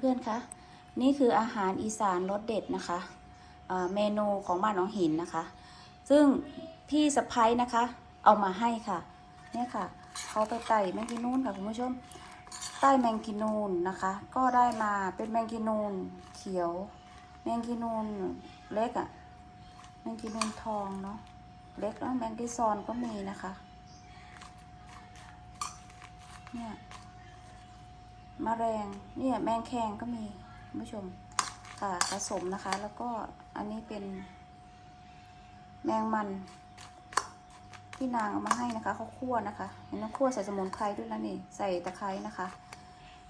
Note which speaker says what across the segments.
Speaker 1: เพื่อนๆคะนี่คืออาหารอีสานรสเด็ดนะคะเมนูของบ้านหนองหินนะคะ ซึ่งพี่สะพ้ยนะคะ เอามาให้ค่ะเนี่ยค่ะเขาไปไต่แมงกินูนค่ะคุณผู้ชมใต้แมงกินูนนะคะ ก็ได้มาเป็นแมงกินูนเขียว แมงกินูนเล็กอะ่ะแมงกินูนทองเนาะเล็กแล้วแมงกิซอนก็มีนะคะเนี่ย มะแรงเนี่ยแมงแคงก็มีคุณผู้ชมค่ะผสมนะคะ แล้วก็อันนี้เป็น แมงมัน ที่นางเอามาให้นะคะเขาคั่วนะคะเห็นไหมคั่วใส่สมุนไพรด้วยนะนี่ใส่ตะไคร้นะคะ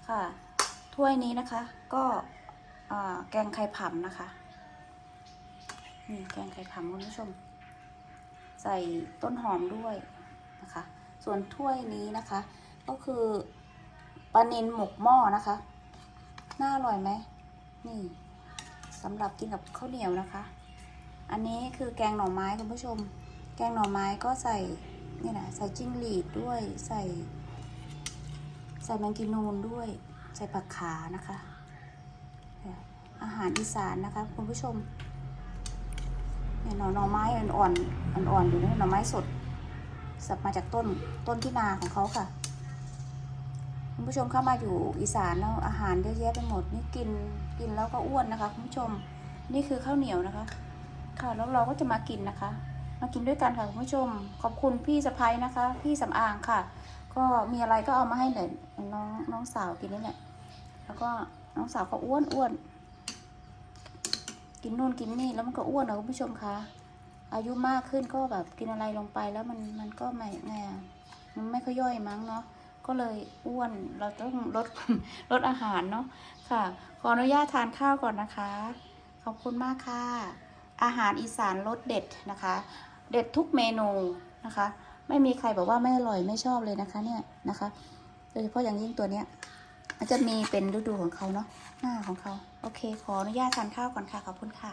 Speaker 1: ค่ะถ้วยนี้นะคะ ก็แกงไข่ผำนะคะนี่แกงไข่ผำคุณผู้ชม ใส่ต้นหอมด้วยนะคะ ส่วนถ้วยนี้นะคะ ก็คือ ปลานินหมกหม้อนะคะ น่าอร่อยไหม นี่สำหรับกินกับข้าวเหนียวนะคะ อันนี้คือแกงหน่อไม้คุณผู้ชม แกงหน่อไม้ก็ใส่นี่นะใส่จิ้งหรีดด้วยใส่ ใส่แมงกินูนด้วย ใส่ผักขานะคะ อาหารอีสานนะคะคุณผู้ชมเนี่ยหน่อหน่อไม้อ่อนๆอ่อนๆอยู่นะหน่อไม้สดสับมาจากต้นต้นที่นาของเขาค่ะ ผู้ชมเข้ามาอยู่อีสานแล้วอาหารเยอะแยะไปหมดนี่กินกินแล้วก็อ้วนนะคะคุณผู้ชมนี่คือข้าวเหนียวนะคะ ค่ะแล้วเราก็จะมากินนะคะ มากินด้วยกันค่ะคุณผู้ชม ขอบคุณพี่สะพ้ยนะคะ พี่สำอางค่ะ ก็มีอะไรก็เอามาให้แต่น้องน้องสาวกินนี่แหละแล้วก็น้องสาวเขาอ้วนอ้วนกินนู่นกินนี่แล้วมันก็อ้วนนะคุณผู้ชมคะอายุมากขึ้นก็แบบกินอะไรลงไปแล้วมันมันก็ไม่ไงมันไม่ค่อยย่อยมั้งเนาะ ก็เลยอ้วน เราต้องลดลดอาหารเนาะค่ะ ขออนุญาตทานข้าวก่อนนะคะ ขอบคุณมากค่ะ อาหารอีสานรสเด็ดนะคะ เด็ดทุกเมนูนะคะ ไม่มีใครบอกว่าไม่อร่อยไม่ชอบเลยนะคะเนี่ยนะคะ โดยเฉพาะอย่างยิ่งตัวเนี้ยมันจะมีเป็นฤดูของเขาเนาะหน้าของเขา โอเค ขออนุญาตทานข้าวก่อนค่ะ ขอบคุณค่ะ